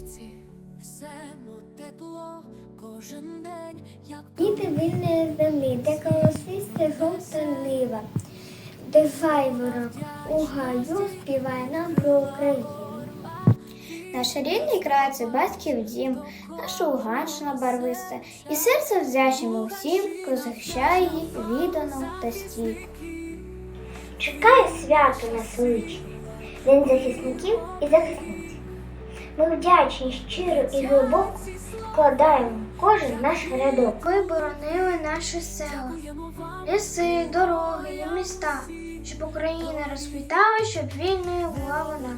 серці, всему тепло, кожен день, як Діти вільної землі, де колосисте жовта нива, де файворок у гаю співає нам про Україну. Наш рідний край це батьків дім, наша Луганщина барвиста, і серце вдячимо всім, хто захищає її віддано та стійко. Чекає свято нас личне, День захисників і захисниць. Ми вдячні щиро і глибоко вкладаємо кожен наш рядок. Ми боронили наші села, ліси, дороги і міста, щоб Україна розквітала, щоб вільною була вона.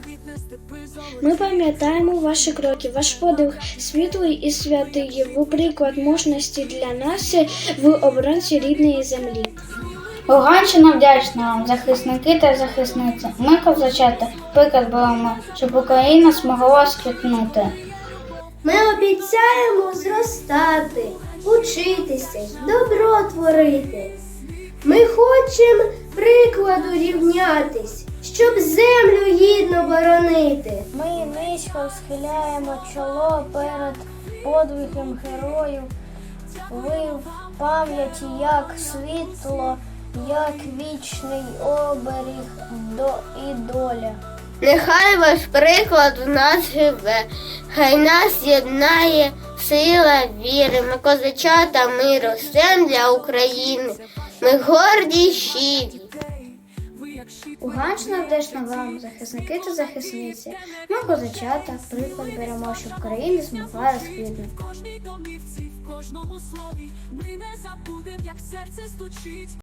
Ми пам'ятаємо ваші кроки, ваш подих світлий і святий, ви приклад мужності для нас в оборонці рідної землі. Луганщина вдячна вам, захисники та захисниці. Ми, козачата, приклад беремо, щоб Україна змогла сквітнути. Ми обіцяємо зростати, учитися, добро творити. Ми хочемо прикладу рівнятись, щоб землю гідно боронити. Ми низько схиляємо чоло перед подвигом героїв. Ви в пам'яті як світло, як вічний оберіг до і доля. Нехай ваш приклад в нас живе, хай нас єднає сила віри. Ми козачата, ми ростем для України. Ми горді й щирі. Луганщина вдячна вам, захисники та захисниці. Ми козачата, приклад беремо, щоб Україна змогла розквітнути. кожній домівці, в кожному слові. Ми не забудем, як серце стучить.